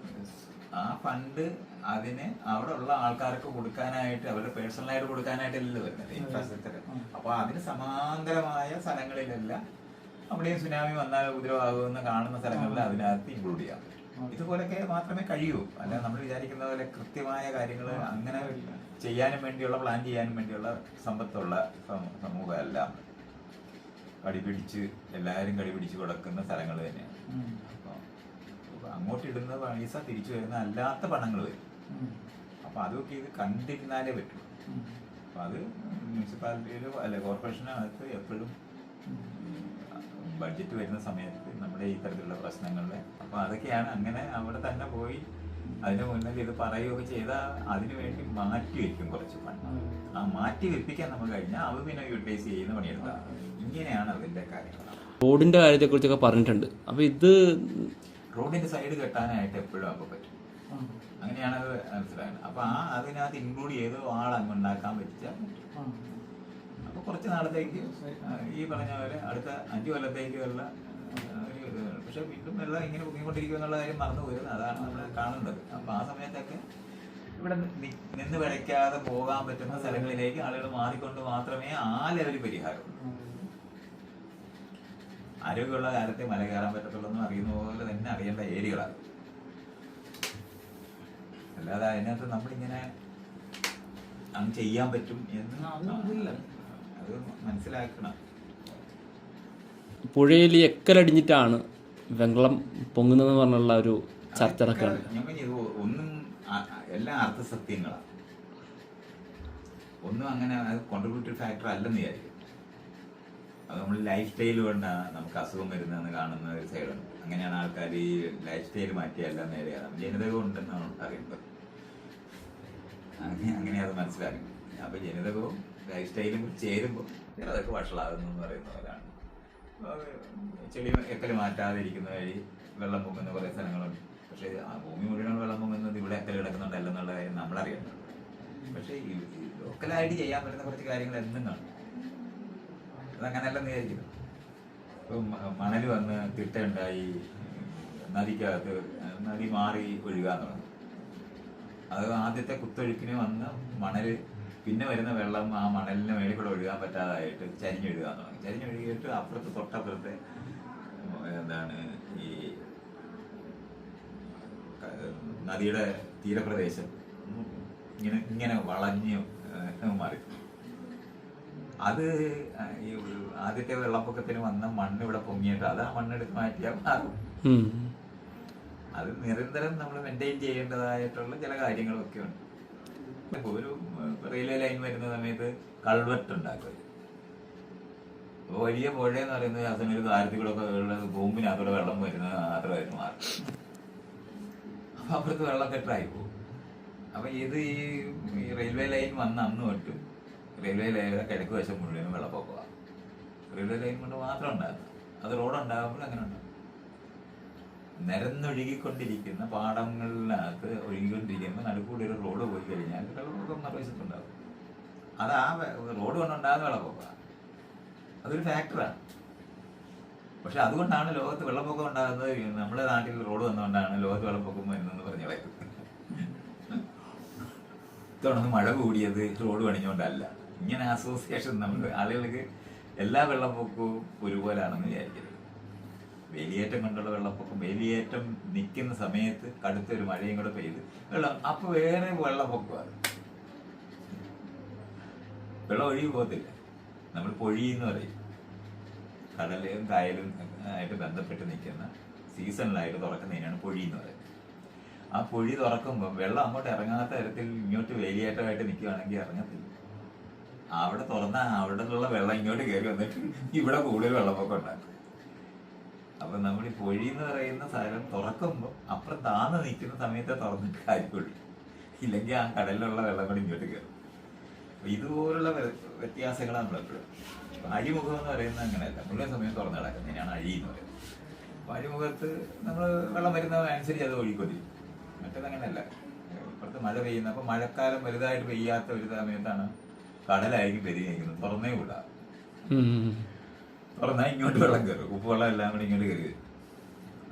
Speaker 1: ആ ഫണ്ട് അതിന് അവിടെ ഉള്ള ആൾക്കാർക്ക് കൊടുക്കാനായിട്ട് അവരുടെ പേഴ്സണലായിട്ട് കൊടുക്കാനായിട്ടല്ല വരുന്നത് ഇൻഫ്രാസ്ട്രക്ചർ അപ്പൊ അതിന് സമാന്തരമായ സ്ഥലങ്ങളിലെല്ലാം അവിടെയും സുനാമി വന്നാൽ ഉപദ്രവമാകുമെന്ന് കാണുന്ന സ്ഥലങ്ങളിൽ അതിനകത്ത് ഇൻക്ലൂഡ് ചെയ്യാം. ഇതുപോലൊക്കെ മാത്രമേ കഴിയൂ. അല്ല നമ്മൾ വിചാരിക്കുന്ന പോലെ കൃത്യമായ കാര്യങ്ങൾ അങ്ങനെ ചെയ്യാനും വേണ്ടിയുള്ള പ്ലാൻ ചെയ്യാനും വേണ്ടിയുള്ള സമ്പത്തുള്ള സമ- സമൂഹമല്ല. കടിപിടിച്ച് എല്ലാവരും കടിപിടിച്ച് കൊടുക്കുന്ന സ്ഥലങ്ങൾ തന്നെയാണ്.
Speaker 2: ഉം,
Speaker 1: അങ്ങോട്ട് ഇടുന്ന പൈസ തിരിച്ചു വരുന്ന അല്ലാത്ത പണങ്ങൾ വരും.
Speaker 2: ഉം,
Speaker 1: അപ്പൊ അതൊക്കെ ഇത് കണ്ടിരുന്നാലേ പറ്റൂ.
Speaker 2: ഉം,
Speaker 1: അപ്പൊ അത് മുനിസിപ്പാലിറ്റിയിലോ അല്ലെ കോർപ്പറേഷനകത്ത് എപ്പോഴും ബഡ്ജറ്റ് വരുന്ന സമയത്ത് ഈ തരത്തിലുള്ള പ്രശ്നങ്ങളിലെ അപ്പൊ അതൊക്കെയാണ് അങ്ങനെ അവിടെ തന്നെ പോയി അതിന് മുന്നിൽ ഇത് പറയുകയൊക്കെ ചെയ്താൽ അതിനു വേണ്ടി മാറ്റി വെക്കും കുറച്ച്
Speaker 2: പണി.
Speaker 1: ആ മാറ്റി വെപ്പിക്കാൻ നമ്മൾ കഴിഞ്ഞാൽ അത് പിന്നെ യൂട്ടിലൈസ് ചെയ്യുന്ന പണിയെടുക്കാം. ഇങ്ങനെയാണ് അതിന്റെ കാര്യങ്ങൾ
Speaker 3: റോഡിന്റെ കാര്യത്തെക്കുറിച്ചൊക്കെ പറഞ്ഞിട്ടുണ്ട്. അപ്പൊ ഇത്
Speaker 1: റോഡിന്റെ സൈഡ് കെട്ടാനായിട്ട് എപ്പോഴും അപ്പൊ പറ്റും. അങ്ങനെയാണ് അത് മനസ്സിലായത്. അപ്പൊ ആ അതിനകത്ത് ഇൻക്ലൂഡ് ചെയ്ത് ആൾ അങ്ങ് ഉണ്ടാക്കാൻ പറ്റിച്ചാൽ അപ്പൊ കുറച്ച് നാളത്തേക്ക് ഈ പറഞ്ഞ പോലെ അടുത്ത അഞ്ചു കൊല്ലത്തേക്കുള്ള പക്ഷെ വീണ്ടും വെള്ളം ഇങ്ങനെ പൊങ്ങിക്കൊണ്ടിരിക്കും എന്നുള്ള കാര്യം മറന്നു പോയിരുന്നു അതാണ് നമ്മൾ കാണുന്നത് അപ്പൊ ആ സമയത്തൊക്കെ ഇവിടെ നിന്ന് വിളയ്ക്കാതെ പോകാൻ പറ്റുന്ന സ്ഥലങ്ങളിലേക്ക് ആളുകൾ മാറിക്കൊണ്ട് മാത്രമേ ആ ലെവലിൽ പരിഹാരം ആരോഗ്യമുള്ള കാലത്തെ മല കയറാൻ പറ്റത്തുള്ളൂ എന്ന് അറിയുന്ന പോലെ തന്നെ അറിയേണ്ട ഏരിയകളാണ് അല്ലാതെ അതിനകത്ത് നമ്മളിങ്ങനെ അങ്ങ് ചെയ്യാൻ പറ്റും എന്ന്
Speaker 2: അത്
Speaker 1: മനസ്സിലാക്കണം.
Speaker 3: പുഴയിൽ എക്കലടിഞ്ഞിട്ടാണ് വെള്ളം പൊങ്ങുന്നതെന്ന് പറഞ്ഞുള്ള ഒരു ചർച്ച നടക്കുകയാണ്
Speaker 1: ഒന്നും എല്ലാം അർത്ഥസത്യങ്ങളാണ്. ഒന്നും അങ്ങനെ കോൺട്രിബ്യൂട്ടീവ് ഫാക്ടർ അല്ലെന്ന് വിചാരിക്കും. അത് നമ്മൾ ലൈഫ് സ്റ്റൈൽ കൊണ്ടാണ് നമുക്ക് അസുഖം വരുന്നതെന്ന് കാണുന്ന ഒരു സൈഡുണ്ട് അങ്ങനെയാണ് ആൾക്കാർ ഈ ലൈഫ് സ്റ്റൈൽ മാറ്റിയല്ല നേരെയാണ് ജനിതകം ഉണ്ടെന്നാണ് അറിയുന്നത്. അങ്ങനെ അങ്ങനെ അത് മനസ്സിലാക്കി അപ്പൊ ജനിതകവും ലൈഫ് സ്റ്റൈലും ചേരുമ്പോൾ അതൊക്കെ വഷളാകുന്നു എന്ന് പറയുന്ന പോലാണ് അത് ചെളി എക്കൽ മാറ്റാതിരിക്കുന്ന വഴി വെള്ളം പൊങ്ങുന്ന കുറേ സ്ഥലങ്ങളുണ്ട് പക്ഷേ ആ ഭൂമി മുഴുവൻ വെള്ളം പൊങ്ങുന്നത്. ഇവിടെ എക്കൽ കിടക്കുന്നുണ്ടല്ലെന്നുള്ള കാര്യം നമ്മളറിയണം പക്ഷേ ലോക്കലായിട്ട് ചെയ്യാൻ പറ്റുന്ന കുറച്ച് കാര്യങ്ങൾ എന്നും കാണും. അതങ്ങനെയല്ലെന്ന് വിചാരിക്കുന്നു. ഇപ്പം മണൽ വന്ന് തിട്ടുണ്ടായി നദിക്കകത്ത് നദി മാറി ഒഴുകാന്ന് പറഞ്ഞു. അത് ആദ്യത്തെ കുത്തൊഴുക്കിന് വന്ന് മണൽ പിന്നെ വരുന്ന വെള്ളം ആ മണലിന് മേളിൽ കൂടെ ഒഴുകാൻ പറ്റാതായിട്ട് ചരിഞ്ഞൊഴുകാൻ തുടങ്ങി ചരിഞ്ഞൊഴുകിയിട്ട് അപ്പുറത്ത് തൊട്ടപ്പുറത്തെ എന്താണ് ഈ നദിയുടെ തീരപ്രദേശം. ഇങ്ങനെ ഇങ്ങനെ വളഞ്ഞ് മാറി. അത് ഈ ആദ്യത്തെ വെള്ളപ്പൊക്കത്തിന് വന്ന മണ്ണ് ഇവിടെ പൊങ്ങിയിട്ട് അത് ആ മണ്ണെടുത്ത് മാറ്റിയാൽ മാറും. അത് നിരന്തരം നമ്മൾ മെയിന്റെയിൻ ചെയ്യേണ്ടതായിട്ടുള്ള ചില കാര്യങ്ങളൊക്കെ ഉണ്ട്. ഒരു റെയിൽവേ ലൈൻ വരുന്ന സമയത്ത് കൾവെട്ട് ഉണ്ടാക്കും അപ്പൊ വലിയ പുഴ എന്ന് പറയുന്നത് അതിനൊരു കാര്യത്തിലൊക്കെ ഉള്ളത് ഭൂമിനകത്തൂടെ വെള്ളം വരുന്നത് മാത്രമായിരുന്നു മാറും. അപ്പൊ അപ്പുറത്ത് വെള്ളം കെട്ടായി പോകും അപ്പൊ ഇത് ഈ ഈ റെയിൽവേ ലൈൻ വന്ന അന്ന് തൊട്ട് റെയിൽവേ ലൈനിലെ കിഴക്ക് വശം മുഴുവനും വെള്ളപ്പൊക്കമാണ്. റെയിൽവേ ലൈൻ കൊണ്ട് മാത്രം ഉണ്ടാകുന്നത് അത് റോഡ് ഉണ്ടാകുമ്പോൾ അങ്ങനെ ഉണ്ടാകും. നിരന്നൊഴുകിക്കൊണ്ടിരിക്കുന്ന പാടങ്ങളിനകത്ത് ഒഴുകിക്കൊണ്ടിരിക്കുമ്പോൾ നടുക്കൂടി ഒരു റോഡ് പോയി കഴിഞ്ഞാൽ വെള്ളപ്പൊക്കം നിർവഹിച്ചിട്ടുണ്ടാകും അത് ആ റോഡ് കൊണ്ടുണ്ടാകുന്ന വെള്ളപ്പൊക്കമാണ് അതൊരു ഫാക്ടറാണ്. പക്ഷെ അതുകൊണ്ടാണ് ലോകത്ത് വെള്ളപ്പൊക്കം ഉണ്ടാകുന്നത് നമ്മുടെ നാട്ടിൽ റോഡ് വന്നുകൊണ്ടാണ് ലോകത്ത് വെള്ളപ്പൊക്കം വരുന്നതെന്ന് പറഞ്ഞു ഇത്തവണ മഴ കൂടിയത് റോഡ് പണിഞ്ഞുകൊണ്ടല്ല ഇങ്ങനെ അസോസിയേഷൻ നമ്മൾ ആളുകൾക്ക് എല്ലാ വെള്ളപ്പൊക്കവും ഒരുപോലാണെന്ന് വിചാരിക്കരുത്. വേലിയേറ്റം കണ്ടുള്ള വെള്ളപ്പൊക്കം വേലിയേറ്റം നിൽക്കുന്ന സമയത്ത് കടുത്തൊരു മഴയും കൂടെ പെയ്ത് വെള്ളം അപ്പൊ വേറെ വെള്ളപ്പൊക്കമാണ് വെള്ളം ഒഴുകി പോകത്തില്ല. നമ്മൾ പൊഴി എന്ന് പറയും. കടലും കായലും ആയിട്ട് ബന്ധപ്പെട്ട് നിൽക്കുന്ന സീസണിലായിട്ട് തുറക്കുന്നതിനാണ് പൊഴി എന്ന് പറയുന്നത്. ആ പൊഴി തുറക്കുമ്പോൾ വെള്ളം അങ്ങോട്ട് ഇറങ്ങാത്ത തരത്തിൽ ഇങ്ങോട്ട് വേലിയേറ്റമായിട്ട് നിൽക്കുകയാണെങ്കിൽ ഇറങ്ങത്തില്ല. അവിടെ തുറന്നാൽ അവിടെ നിന്നുള്ള വെള്ളം ഇങ്ങോട്ട് കയറി വന്നിട്ട് ഇവിടെ കൂടുതൽ വെള്ളപ്പൊക്കം ഉണ്ടാക്കും. അപ്പൊ നമ്മൾ ഈ പൊഴി എന്ന് പറയുന്ന സ്ഥലം തുറക്കുമ്പോൾ അപ്പുറം താന്ന് നിൽക്കുന്ന സമയത്തെ തുറന്നിട്ട് കാര്യമുള്ളൂ. ഇല്ലെങ്കിൽ ആ കടലിലുള്ള വെള്ളം കൂടി ഇങ്ങോട്ട് കയറും ഇതുപോലുള്ള വ്യ- വ്യത്യാസങ്ങളാണ് നമ്മളെപ്പോഴും അഴിമുഖം എന്ന് പറയുന്നത് അങ്ങനെയല്ല. മുഴുവൻ സമയം തുറന്നു കിടക്കുന്നതിനാണ് അഴി എന്ന് പറയുന്നത്. അപ്പൊ അഴിമുഖത്ത് നമ്മൾ വെള്ളം വരുന്നതനുസരിച്ച് അത് ഒഴുകിക്കൊണ്ടിരിക്കും. മറ്റേത് അങ്ങനെയല്ല. ഇപ്പുറത്ത് മഴ പെയ്യുന്ന അപ്പൊ മഴക്കാലം വലുതായിട്ട് പെയ്യാത്ത ഒരു സമയത്താണ് കടലായിരിക്കും പെരുകിയിരിക്കുന്നത് തുറന്നേ
Speaker 3: ഉം.
Speaker 1: തുറന്നാൽ ഇങ്ങോട്ട് വെള്ളം കയറും. ഉപ്പ് വെള്ളം എല്ലാം കൂടി ഇങ്ങോട്ട് കയറി വരും.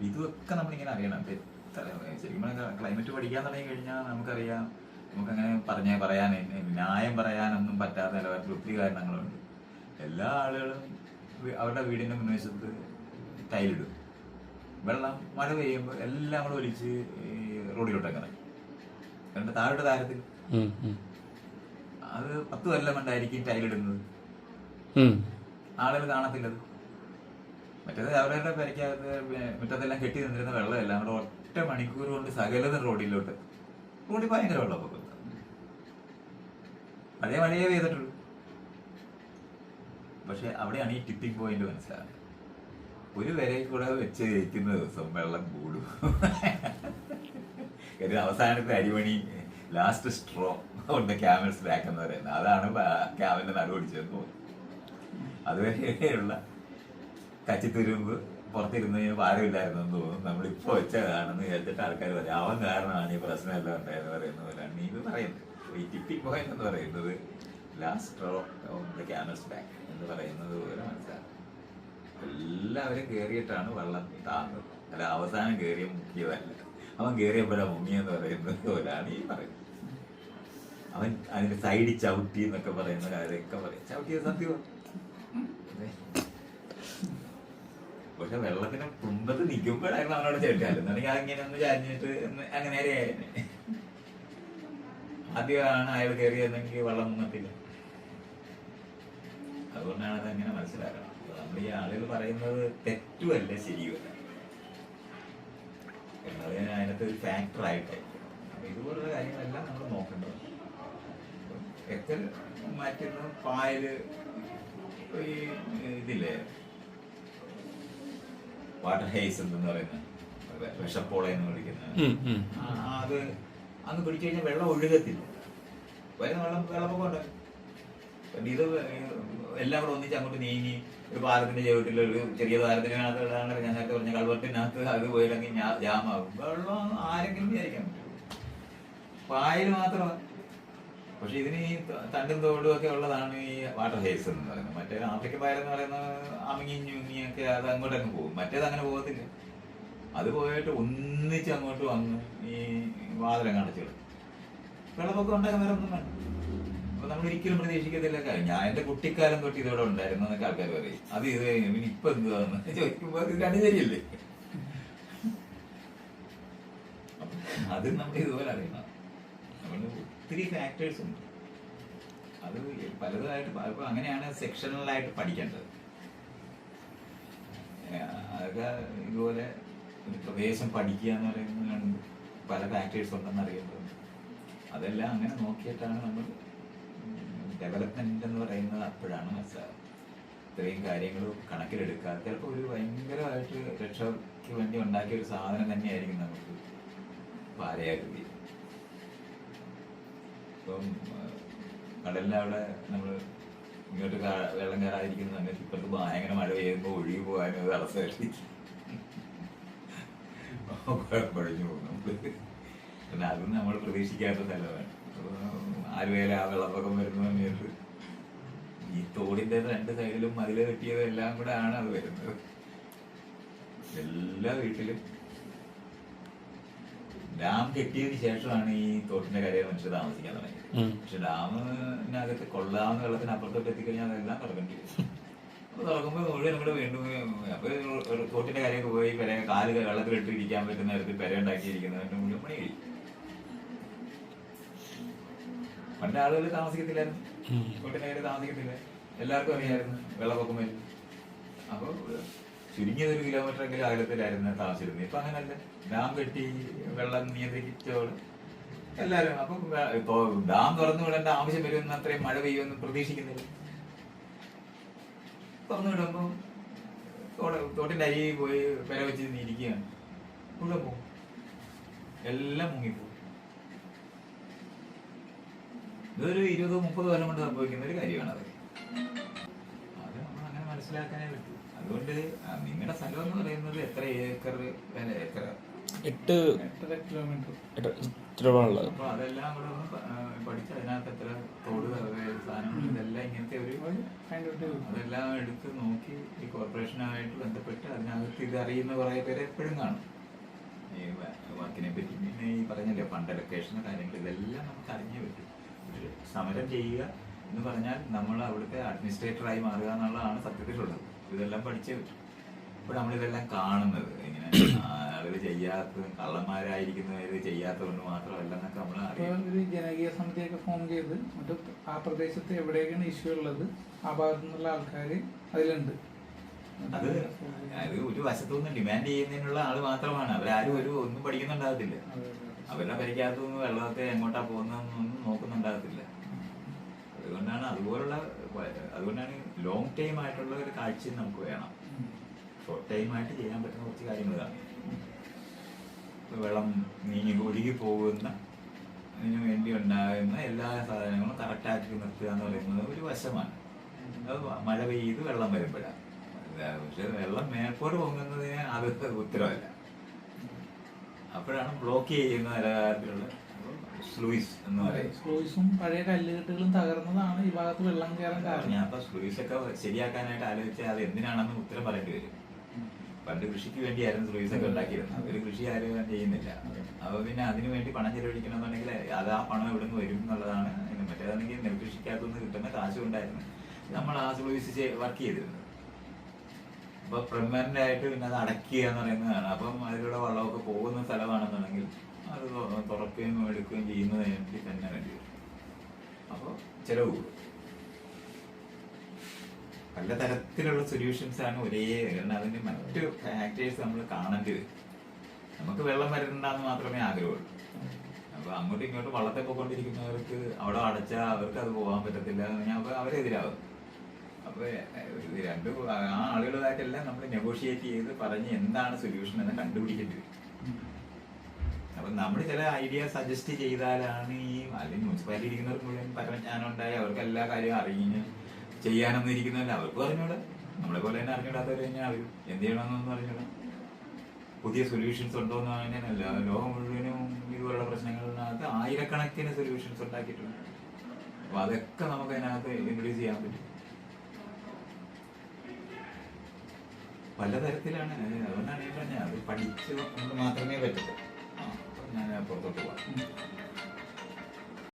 Speaker 1: ഇതൊക്കെ നമ്മളിങ്ങനെ അറിയണം. എത്ര ശരിക്കും ക്ലൈമറ്റ് പഠിക്കാൻ തുടങ്ങി കഴിഞ്ഞാൽ നമുക്കറിയാം. നമുക്കങ്ങനെ പറഞ്ഞ പറയാൻ ന്യായം പറയാനൊന്നും പറ്റാത്ത നിലവാരത്തിൽ ഒത്തിരി കാരണങ്ങളുണ്ട്. എല്ലാ ആളുകളും അവരുടെ വീടിന്റെ മുൻവശത്ത് ടൈലിടും. വെള്ളം മഴ പെയ്യുമ്പോൾ എല്ലാം കൂടെ ഒലിച്ച് റോഡിലോട്ട് ഇറങ്ങി. രണ്ട് താഴോട്ട് താരത്തിൽ. അത് പത്ത് കൊല്ലം കൊണ്ടായിരിക്കും ടൈലിടുന്നത്. ആളുകൾ കാണത്തില്ലത്. മറ്റേത് അവരവരുടെ പെരയ്ക്കകത്ത് മുറ്റത്തെല്ലാം കെട്ടി നിന്നിരുന്ന വെള്ളമെല്ലാം. അവിടെ ഒറ്റ മണിക്കൂർ കൊണ്ട് സകലത് റോഡിലോട്ട്. റോഡിൽ ഭയങ്കര വെള്ളപ്പൊക്കം. പഴയ മഴയേ പെയ്തിട്ടുള്ളൂ. പക്ഷെ അവിടെയാണ് ഈ ടിപ്പിംഗ് പോയിന്റ് മനസ്സിലാകുന്നത് ഒരു വരയിൽ കൂടെ വെച്ച് ജയിക്കുന്ന ദിവസം വെള്ളം കൂടും. അവസാനത്തെ അരിമണി ലാസ്റ്റ് സ്ട്രോ ഉണ്ട് ക്യാമൽസ് ബാക്ക് എന്ന് പറയുന്നത് അതാണ് ക്യാമലിന്റെ നടുപിടിച്ചതെന്ന് തോന്നുന്നു അതുവരെയുള്ള കച്ചിത്തുരുമ്പ് പുറത്തിരുന്ന് പാരമില്ലായിരുന്നു എന്ന് തോന്നുന്നു. നമ്മളിപ്പോ വെച്ചതാണെന്ന് വിചാരിച്ചിട്ട് ആൾക്കാർ പറയും അവൻ കാരണമാണ് ഈ പ്രശ്നമെല്ലാം ഉണ്ടായെന്ന് പറയുന്ന പോലെയാണ് നീ പറയുന്നത്. ടിപ്പിംഗ് പോയിന്റ് എന്ന് പറയുന്നത് ലാസ്റ്റ് സ്ട്രോ ഓഫ് ബാക്ക് എന്ന് പറയുന്നത് പോലെ മനസ്സിലാക്കും. എല്ലാവരും കയറിയിട്ടാണ് വെള്ളം താന്നത്. അല്ല അവസാനം കയറിയ മുക്കിയതല്ല അവൻ കയറിയപ്പോഴാണ് മുങ്ങിയെന്ന് പറയുന്നത് പോലാണ് ഈ പറയുന്നത്. അവൻ അതിന്റെ സൈഡിൽ ചവിട്ടി എന്നൊക്കെ പറയുന്ന കാര്യമൊക്കെ പറയും. ചവിട്ടിയത് സത്യമാണ് പക്ഷെ വെള്ളത്തിന് തുമ്പത്ത് നിൽക്കുമ്പോഴായിരുന്നു അവനോട് ചേട്ടാലും എന്നുണ്ടെങ്കിൽ അതിങ്ങനെ ഒന്ന് ചാഞ്ഞിട്ട് അങ്ങനെ ആയിരുന്നു ആദ്യമാണ് അയാൾ കയറിയതെന്നെങ്കിൽ വെള്ളം നിന്നത്തില്ല അതുകൊണ്ടാണ് അത് അങ്ങനെ മനസ്സിലാക്കണം നമ്മൾ ഈ ആളുകൾ പറയുന്നത് തെറ്റുമല്ല ശരിയുമല്ല. എന്നത് അതിനകത്ത് ഒരു ഫാക്ടർ ആയിട്ട് അപ്പൊ ഇതുപോലുള്ള കാര്യങ്ങളെല്ലാം നമ്മൾ നോക്കേണ്ടത് എക്കൽ മാറ്റുന്ന പായൽ ഈ ഇതില്ലേ? വാട്ടർ ഹേസ് എന്ന് പറയുന്ന വിഷപ്പോള എന്ന് വിളിക്കുന്ന. അത് അന്ന് പിടിച്ചു കഴിഞ്ഞാൽ വെള്ളം ഒഴുകത്തില്ല. വരുന്ന വെള്ളം വെള്ളപ്പൊക്കം ഉണ്ടാകും പിന്നെ ഇത് എല്ലാം കൂടെ ഒന്നിച്ച് അങ്ങോട്ട് നീങ്ങി ഒരു പാലത്തിന്റെ ചുവട്ടിൽ ഒരു ചെറിയ പാലത്തിനകത്ത് ഞാൻ നേരത്തെ പറഞ്ഞ കൾവട്ടിനകത്ത് അത് പോയില്ലെങ്കിൽ ജാമാകും. വെള്ളം ആരെങ്കിലും വിചാരിക്കാൻ പറ്റും. പായൽ മാത്രമാണ് പക്ഷെ ഇതിന് ഈ തണ്ടും തോടും ഒക്കെ ഉള്ളതാണ് ഈ വാട്ടർ ഹേസ് എന്ന് പറയുന്നത്. മറ്റേ ആഫ്രിക്കൻ പയർ എന്ന് പറയുന്നത് അമിങ്ങി അത് അങ്ങോട്ടങ്ങ് പോകും. മറ്റേത് അങ്ങനെ പോകത്തില്ല. അത് പോയിട്ട് ഒന്നിച്ച് അങ്ങോട്ട് വന്ന് ഈ വാതിലം കാണിച്ചു വെള്ളപ്പൊക്കം ഉണ്ടാക്കാൻ വേറെ ഒന്നും വേണ്ട. അപ്പൊ നമ്മൾ ഒരിക്കലും പ്രതീക്ഷിക്കത്തില്ല. കാര്യം ഞാൻ എന്റെ കുട്ടിക്കാലം തൊട്ട് ഇതോടെ ഉണ്ടായിരുന്നു എന്നൊക്കെ ആൾക്കാർ പറയും. അത് ഇത് പിന്നെ ഇപ്പൊ എന്തുവാന്ന് ചോദിക്കുമ്പോ ഇത് ശരിയല്ലേ അത് നമ്മൾ ഇതുപോലെ അറിയണം. ഒത്തിരി ഫാക്ടേഴ്സ് ഉണ്ട്. അത് പലതായിട്ട് അങ്ങനെയാണ് സെക്ഷണലായിട്ട് പഠിക്കേണ്ടത്. അതൊക്കെ ഇതുപോലെ പ്രദേശം പഠിക്കുക എന്ന് പറയുന്നതിലാണ് പല ഫാക്ടേഴ്സ് ഉണ്ടെന്ന് അറിയേണ്ടത്. അതെല്ലാം അങ്ങനെ നോക്കിയിട്ടാണ് നമ്മൾ ഡെവലപ്മെന്റ് എന്ന് പറയുന്നത് അപ്പോഴാണ് മനസ്സിലാവുക. ഇത്രയും കാര്യങ്ങൾ കണക്കിലെടുക്കാതെ ചിലപ്പോൾ ഒരു ഭയങ്കരമായിട്ട് രക്ഷയ്ക്ക് വേണ്ടി ഉണ്ടാക്കിയ ഒരു സാധനം തന്നെയായിരിക്കും നമുക്ക് പാരയാകൃതി ഇപ്പം ആ, കടലിന്റെ അവിടെ നമ്മൾ ഇങ്ങോട്ട് വെള്ളം കയറാതിരിക്കുന്ന സമയത്ത് ഇപ്പോഴത്തെ ഭയങ്കര മഴ പെയ്യുമ്പോൾ ഒഴുകി പോകാനും ഒരു തടസ്സമായിരിക്കും പോകും നമ്മൾ പിന്നെ അതും നമ്മൾ പ്രതീക്ഷിക്കാത്ത സ്ഥലമാണ്. ആലുവയിലെ ആ വെള്ളപ്പൊക്കം വരുന്ന സമയത്ത് ഈ തോടിന്റെ രണ്ട് സൈഡിലും മതിൽ കെട്ടിയതും എല്ലാം കൂടെ ആണ് അത് വരുന്നത്. എല്ലാ വീട്ടിലും ഡാം കെട്ടിയതിന് ശേഷമാണ് ഈ തോട്ടിന്റെ കരയിൽ മനുഷ്യർ താമസിക്കാൻ തുടങ്ങിയത്. പക്ഷെ ഡാമിനകത്ത് കൊള്ളാവുന്ന വെള്ളത്തിന് അപ്പുറത്തോട്ട് എത്തിക്കഴിഞ്ഞാൽ അതെല്ലാം തുറക്കേണ്ടി വരും. അപ്പൊ തുറക്കുമ്പോൾ മുഴുവൻ ഇവിടെ വീണ്ടും അപ്പൊ തോട്ടിന്റെ കരയൊക്കെ പോയി പെര കാൽ വെള്ളത്തിലിട്ട് ഇരിക്കാൻ പറ്റുന്ന ഇടത്ത് പെര ഉണ്ടാക്കിയിരിക്കുന്നതിന്റെ മുഴുവൻ പണി കഴിയും പണ്ട് ആളുകൾ താമസിക്കത്തില്ലായിരുന്നു. തോട്ടിന്റെ കരയിൽ താമസിക്കത്തില്ല. എല്ലാവർക്കും അറിയായിരുന്നു വെള്ളപ്പൊക്കം വരും. അപ്പൊ ചുരുങ്ങിയത് ഒരു കിലോമീറ്റർ എങ്കിലും അകലത്തിലായിരുന്നു താമസിച്ചിരുന്നത്. ഇപ്പൊ അങ്ങനല്ല. ഡാം കെട്ടി വെള്ളം നിയന്ത്രിച്ചോട് എല്ലാരും അപ്പൊ ഇപ്പൊ ഡാം തുറന്നു വിടേണ്ട ആവശ്യം വരുമെന്ന് അത്രയും മഴ പെയ്യുമെന്ന് പ്രതീക്ഷിക്കുന്നില്ല. തുറന്നു വിടുമ്പോ തോട് തോട്ടിന്റെ അരി പോയി പെര വെച്ച് ഇരിക്കുകയാണ്. ഉള്ള പോകും എല്ലാം മുങ്ങിപ്പോകും. ഇതൊരു ഇരുപതോ മുപ്പതോ കൊല്ലം കൊണ്ട് സംഭവിക്കുന്ന ഒരു കാര്യമാണ് അത് അത് നമ്മൾ അങ്ങനെ മനസ്സിലാക്കാനേ പറ്റൂ. അതുകൊണ്ട് നിങ്ങളുടെ സ്ഥലം എന്ന് പറയുന്നത് എത്ര ഏക്കർ അല്ല ഏക്കർ
Speaker 3: എട്ട്
Speaker 2: എട്ടര കിലോമീറ്റർ.
Speaker 3: ഇത്രയുള്ളത്
Speaker 1: അപ്പൊ അതെല്ലാം കൂടെ ഒന്ന് പഠിച്ച് അതിനകത്ത് എത്ര തോട് കയറിയ സാധനങ്ങൾ ഇതെല്ലാം ഇങ്ങനത്തെ ഒരു അതെല്ലാം എടുത്ത് നോക്കി ഈ കോർപ്പറേഷനുമായിട്ട് ബന്ധപ്പെട്ട് അതിനകത്ത് ഇത് അറിയുന്ന കുറെ പേരെ എപ്പോഴും കാണും. ഈ വർക്കിനെ പറ്റി. പിന്നെ ഈ പറഞ്ഞല്ലേ ഫണ്ട് അലൊക്കേഷൻ കാര്യങ്ങൾ ഇതെല്ലാം നമുക്ക് അറിഞ്ഞേ പറ്റും. ഒരു സമരം ചെയ്യുക എന്ന് പറഞ്ഞാൽ നമ്മൾ അവിടുത്തെ അഡ്മിനിസ്ട്രേറ്ററായി മാറുക എന്നുള്ളതാണ് സത്യത്തിലുള്ളത്. ഇതെല്ലാം പഠിച്ചേ പറ്റും. ഇപ്പോൾ നമ്മളിതെല്ലാം കാണുന്നത്. ഇങ്ങനെ ആളുകൾ ചെയ്യാത്ത കള്ളന്മാരായിരിക്കുന്നത് ചെയ്യാത്തതുകൊണ്ട് മാത്രമല്ല എന്നൊക്കെ നമ്മൾ അറിയാം
Speaker 2: ഒരു ജനകീയ സമിതിയൊക്കെ ഫോം ചെയ്ത് മറ്റു ആ പ്രദേശത്ത് എവിടെയൊക്കെയാണ് ഇഷ്യൂ ഉള്ളത് ആ ഭാഗത്തു നിന്നുള്ള ആൾക്കാർ അതിലുണ്ട്.
Speaker 1: അത് അത് ഒരു വശത്തുനിന്ന് ഡിമാൻഡ് ചെയ്യുന്നതിനുള്ള ആൾ മാത്രമാണ്. അവരാരും ഒരു ഒന്നും പഠിക്കുന്നുണ്ടാകത്തില്ല. അവരുടെ പരിക്കകത്തുനിന്ന് വെള്ളത്തെ എങ്ങോട്ടാ പോകുന്നതെന്നൊന്നും നോക്കുന്നുണ്ടാകത്തില്ല. അതുകൊണ്ടാണ് അതുപോലുള്ള അതുകൊണ്ടാണ് ലോങ് ടൈം ആയിട്ടുള്ള ഒരു കാഴ്ചയും നമുക്ക് വേണം. ഷോർട്ട് ടൈം ആയിട്ട് ചെയ്യാൻ പറ്റുന്ന കുറച്ച് കാര്യങ്ങളാണ് വെള്ളം നീങ്ങി ഒഴുകി പോകുന്ന അതിനു വേണ്ടി ഉണ്ടാകുന്ന എല്ലാ സാധനങ്ങളും കറക്റ്റാക്കി നിർത്തുക എന്ന് പറയുന്നത് ഒരു വശമാണ്. അത് മഴ പെയ്ത് വെള്ളം വരുമ്പോഴാണ് പക്ഷെ വെള്ളം മേൽപ്പോട്ട് പൊങ്ങുന്നതിന് അത് ഉത്തരവല്ല അപ്പോഴാണ് ബ്ലോക്ക് ചെയ്യുന്ന തരത്തിലുള്ള സ്ലൂയിസ് എന്ന് പറയും.
Speaker 2: സ്ലോയ്സും പഴയ കല്ലുകെട്ടുകളും തകർന്നതാണ് ഈ ഭാഗത്ത് വെള്ളം കയറാൻ കാരണം.
Speaker 1: ഞാൻ അപ്പൊ സ്ലൂയിസ് ഒക്കെ ശരിയാക്കാനായിട്ട് ആലോചിച്ചാൽ അത് എന്തിനാണെന്ന് ഉത്തരം പറയേണ്ടി വരും. പണ്ട് കൃഷിക്ക് വേണ്ടി വേണ്ടിയായിരുന്നു സ്ലൂയിസ് ഒക്കെ ഉണ്ടാക്കിയിരുന്നത്. ഒരു കൃഷി ആരും ചെയ്യുന്നില്ല. അപ്പൊ പിന്നെ അതിനു വേണ്ടി പണം ചെലവഴിക്കണമെന്നുണ്ടെങ്കിൽ അത് ആ പണം എവിടെ നിന്ന് വരും എന്നുള്ളതാണ്. മറ്റേതാണെങ്കിൽ മറ്റേതാണെങ്കിൽ നെൽകൃഷിക്കകത്തുനിന്ന് കിട്ടുന്ന കാശും ഉണ്ടായിരുന്നു നമ്മൾ ആ സ്ലൂയിസ് വർക്ക് ചെയ്തിരുന്നത്. അപ്പൊ പെർമനന്റ് ആയിട്ട് പിന്നെ അത് അടക്കുക എന്ന് പറയുന്നതാണ്. അപ്പം അതിലൂടെ വെള്ളമൊക്കെ പോകുന്ന സ്ഥലമാണെന്നുണ്ടെങ്കിൽ അത് തുറക്കുകയും എടുക്കുകയും ചെയ്യുന്നത് വേണ്ടി തന്നെ വേണ്ടി വരും. അപ്പോൾ ചിലവ് പല തരത്തിലുള്ള സൊല്യൂഷൻസ് ആണ് ഒരേ കാരണം അതിന് മറ്റു ഫാക്ടേഴ്സ് നമ്മൾ കാണേണ്ടി വരും. നമുക്ക് വെള്ളം വരണ്ടെന്ന് മാത്രമേ ആഗ്രഹമുള്ളൂ. അപ്പൊ അങ്ങോട്ടും ഇങ്ങോട്ടും വള്ളത്തെ പോയിക്കൊണ്ടിരിക്കുന്നവർക്ക് അവിടെ അടച്ചാൽ അവർക്ക് അത് പോകാൻ പറ്റത്തില്ല അപ്പൊ അവരെതിരാകും അപ്പൊ ഇത് രണ്ട് ആ ആളുകളുമായിട്ടെല്ലാം നമ്മൾ നെഗോഷിയേറ്റ് ചെയ്ത് പറഞ്ഞ് എന്താണ് സൊല്യൂഷൻ എന്ന് കണ്ടുപിടിക്കേണ്ടി വരും. അപ്പൊ നമ്മൾ ചില ഐഡിയ സജസ്റ്റ് ചെയ്താലാണ് ഈ അല്ലെങ്കിൽ മുനിസിപ്പാലിറ്റി ഇരിക്കുന്നവർക്ക് മുഴുവൻ പരമജ്ഞാനം ഉണ്ടായി അവർക്ക് എല്ലാ കാര്യവും അറിഞ്ഞ് ചെയ്യാനൊന്നും ഇരിക്കുന്നില്ല. അവർക്ക് അറിഞ്ഞൂടെ. നമ്മളെ പോലെ തന്നെ അറിഞ്ഞിടാത്തവർ തന്നെ അറിയും. എന്ത് ചെയ്യണമെന്നൊന്നും അറിഞ്ഞൂടാ പുതിയ സൊല്യൂഷൻസ് ഉണ്ടോ എന്ന് അങ്ങനെയല്ല ലോകം മുഴുവനും ഇതുപോലുള്ള പ്രശ്നങ്ങളിനകത്ത് ആയിരക്കണക്കിന് സൊല്യൂഷൻസ് ഉണ്ടാക്കിയിട്ടുണ്ട്. അപ്പൊ അതൊക്കെ നമുക്ക് അതിനകത്ത് ഇൻക്രീസ് ചെയ്യാൻ പറ്റും. പലതരത്തിലാണ്. അതുകൊണ്ടാണ് ഞാൻ പറഞ്ഞത്. അത് പഠിച്ചു മാത്രമേ പറ്റൂ 那那不都不管。